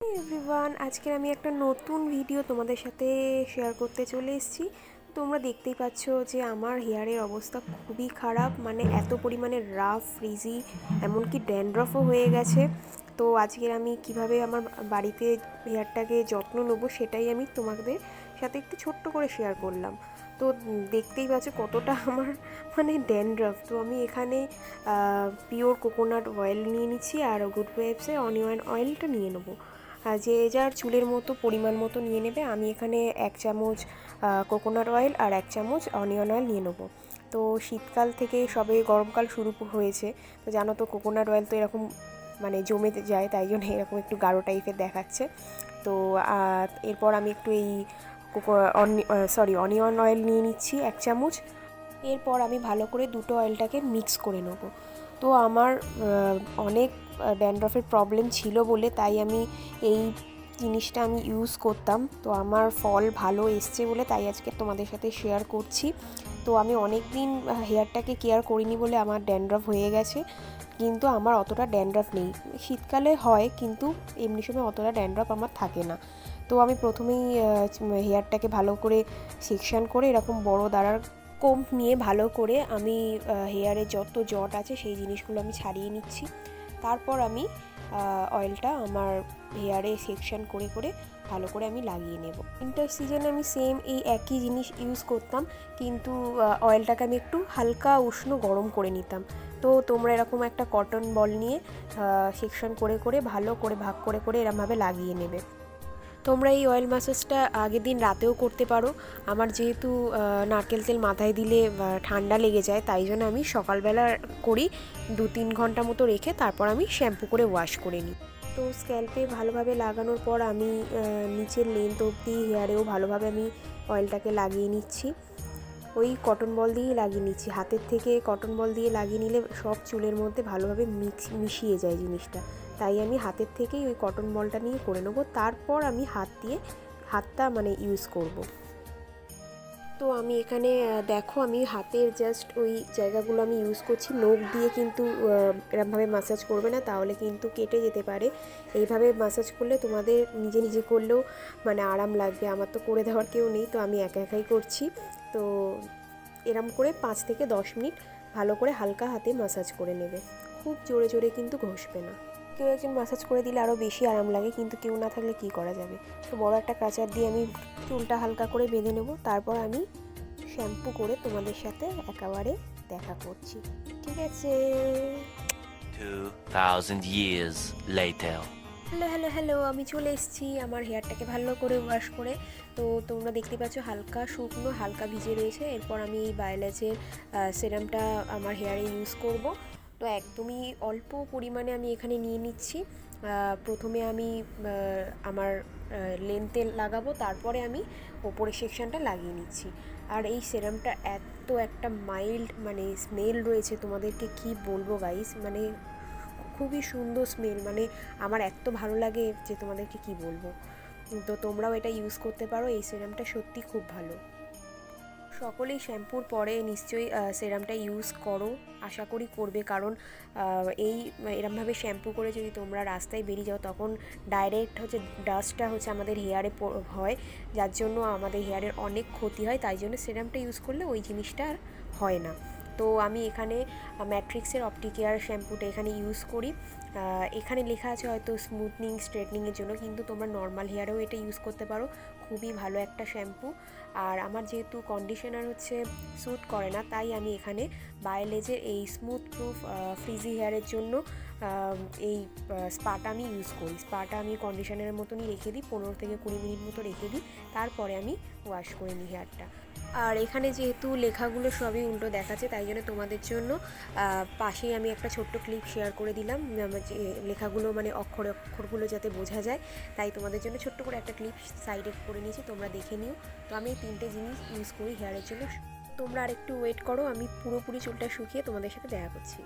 Everyone আজকের আমি একটা নতুন ভিডিও তোমাদের সাথে শেয়ার করতে চলে এসেছি। তোমরা দেখতেই পাচ্ছ যে আমার হেয়ারের অবস্থা খুবই খারাপ মানে এত পরিমাণে রাফ ফ্রিজি এমনকি ড্যান্ড্রফও হয়ে গেছে। তো আজকের আমি কীভাবে আমার বাড়িতে হেয়ারটাকে যত্ন নেব সেটাই আমি তোমাদের সাথে একটু ছোট্ট করে শেয়ার করলাম। তো দেখতেই পাচ্ছ কতটা আমার মানে ড্যান্ড্রফ তো আমি এখানে পিওর কোকোনাট অয়েল নিয়ে নিচ্ছি আর গুড ওয়েবসে অনিয়ন অয়েলটা নিয়ে নেব। যে যার চুলের মতো, পরিমাণ মতো নিয়ে নেবে। আমি এখানে এক চামচ কোকোনাট অয়েল আর এক চামচ অনিয়ন অয়েল নিয়ে নেব। তো শীতকাল থেকে সবে গরমকাল শুরু হয়েছে। তো জানো তো কোকোনাট অয়েল তো এরকম মানে জমে যায়, তাই জন্য এরকম একটু গাঢ় টাইপের দেখাচ্ছে। তো এরপর আমি একটু এই কোকো সরি অনিয়ন অয়েল নিয়ে নিচ্ছি এক চামচ। এরপর আমি ভালো করে দুটো অয়েলটাকে মিক্স করে নেব। তো আমার অনেক ড্যান্ড্রফের প্রবলেম ছিল বলে তাই আমি এই জিনিসটা আমি ইউজ করতাম। তো আমার ফল ভালো এসছে বলে তাই আজকে তোমাদের সাথে শেয়ার করছি। তো আমি অনেক দিন হেয়ারটাকে কেয়ার করিনি বলে আমার ড্যান্ড্রফ হয়ে গেছে। কিন্তু আমার অতটা ড্যান্ড্রফ নেই। শীতকালে হয় কিন্তু এমনি সময় অতটা ড্যান্ড্রফ আমার থাকে না। তো আমি প্রথমেই হেয়ারটাকে ভালো করে সেকশন করে এরকম বড় দাঁড়ার কোম্প নিয়ে ভালো করে আমি হেয়ারে যত জট আছে সেই জিনিসগুলো আমি ছাড়িয়ে নিচ্ছি। তারপর আমি অয়েলটা আমার হেয়ারে সেকশন করে করে ভালো করে আমি লাগিয়ে নেব। উইন্টার সিজনে আমি সেম এই একই জিনিস ইউজ করতাম, কিন্তু অয়েলটাকে আমি একটু হালকা উষ্ণ গরম করে নিতাম। তো তোমরা এরকম একটা কটন বল নিয়ে সেকশন করে করে ভালো করে ভাগ করে করে এরমভাবে লাগিয়ে নেবে। তোমরা এই অয়েল ম্যাসাজটা আগের দিন রাতেও করতে পারো। আমার যেহেতু নারকেল তেল মাথায় দিলে ঠান্ডা লেগে যায়, তাই জন্য আমি সকালবেলা করি দু তিন ঘণ্টা মতো রেখে তারপর আমি শ্যাম্পু করে ওয়াশ করে নিই। তো স্ক্যাল্পে ভালোভাবে লাগানোর পর আমি নিচের লেন্থ অবধি হেয়ারেও ভালোভাবে আমি অয়েলটাকে লাগিয়ে নিচ্ছি। ওই কটন বল দিয়েই লাগিয়ে নিচ্ছি। হাতের থেকে কটন বল দিয়ে লাগিয়ে নিলে সব চুলের মধ্যে ভালোভাবে মিক্স মিশিয়ে যায় জিনিসটা। তাই আমি হাতের থেকেই ওই কটন বলটা নিয়ে করে নেব। তারপর আমি হাত দিয়ে হাতটা মানে ইউজ করব। তো আমি এখানে দেখো আমি হাতের জাস্ট ওই জায়গাগুলো আমি ইউজ করছি। নখ দিয়ে কিন্তু এরমভাবে মাসাজ করবে না, তাহলে কিন্তু কেটে যেতে পারে। এইভাবে মাসাজ করলে তোমাদের নিজে নিজে করলেও মানে আরাম লাগবে। আমার তো করে দেওয়ার কেউ নেই, তো আমি একা একাই করছি। তো এরম করে পাঁচ থেকে দশ মিনিট ভালো করে হালকা হাতে মাসাজ করে নেবে। খুব জোরে জোরে কিন্তু ঘষবে না। কেউ একজন মাসাজ করে দিলে আরও বেশি আরাম লাগে কিন্তু কেউ না থাকলে কি করা যাবে? তো বড় একটা কাচার দিয়ে আমি চুলটা হালকা করে বেঁধে নেব তারপর আমি শ্যাম্পু করে তোমাদের সাথে একেবারে দেখা করছি। ঠিক আছে। 2000 years later hello hello hello আমি চলে এসেছি আমার হেয়ারটাকে ভালো করে ওয়াশ করে। তো তোমরা দেখতে পাচ্ছ হালকা শুকনো হালকা ভিজে রয়েছে। এরপর আমি এই বায়োলাজের সেরামটা আমার হেয়ারে ইউজ করব। তো একদমই অল্প পরিমাণে আমি এখানে নিয়ে নিচ্ছি। প্রথমে আমি আমার লেন্থে লাগাবো, তারপরে আমি ওপরের সেকশনটা লাগিয়ে নিচ্ছি। আর এই সেরামটা এত একটা মাইল্ড মানে স্মেল রয়েছে, তোমাদেরকে কি বলব গাইস মানে খুবই সুন্দর স্মেল মানে আমার এত ভালো লাগে যে তোমাদেরকে কি বলব? তো তোমরাও এটা ইউজ করতে পারো, এই সেরামটা সত্যি খুব ভালো। সকলেই শ্যাম্পুর পরে নিশ্চয়ই সেরামটা ইউজ করো, আশা করি করবে। কারণ এই, এরমভাবে শ্যাম্পু করে যদি তোমরা রাস্তায় বেরিয়ে যাও, তখন ডাইরেক্ট হচ্ছে ডাস্টটা হচ্ছে আমাদের হেয়ারে হয়। যার জন্য আমাদের হেয়ারের অনেক ক্ষতি হয়, তাই জন্য সেরামটা ইউজ করলে ওই জিনিসটা আর হয় না। তো আমি এখানে ম্যাট্রিক্সের অপটিকেয়ার শ্যাম্পুটা এখানে ইউজ করি। এখানে লেখা আছে হয়তো স্মুথনিং স্ট্রেটনিংয়ের জন্য, কিন্তু তোমরা নর্মাল হেয়ারেও এটা ইউজ করতে পারো। খুবই ভালো একটা শ্যাম্পু। আর আমার যেহেতু কন্ডিশনার হচ্ছে স্যুট করে না, তাই আমি এখানে বায়োলেজের এই স্মুথ প্রুফ ফ্রিজি হেয়ারের জন্য এই স্পাটা আমি ইউজ করি। স্পাটা আমি কন্ডিশনারের মতনই রেখে দিই, পনেরো থেকে কুড়ি মিনিট মতো রেখে দিই। তারপরে আমি ওয়াশ করে নিই হেয়ারটা আর এখানে যেহেতু লেখাগুলো সবই উল্টো দেখাচ্ছে, তাই জন্য তোমাদের জন্য পাশেই আমি একটা ছোট্ট ক্লিপ শেয়ার করে দিলাম যে লেখাগুলো মানে অক্ষরে অক্ষরগুলো যাতে বোঝা যায়, তাই তোমাদের জন্য ছোট্ট করে একটা ক্লিপ সাইডে করে নিয়েছি, তোমরা দেখে নিও। তো আমি এই তিনটে জিনিস ইউজ করি হেয়ারের জন্য। তোমরা আর একটু ওয়েট করো, আমি পুরোপুরি চুলটা শুকিয়ে তোমাদের সাথে দেখা করছি।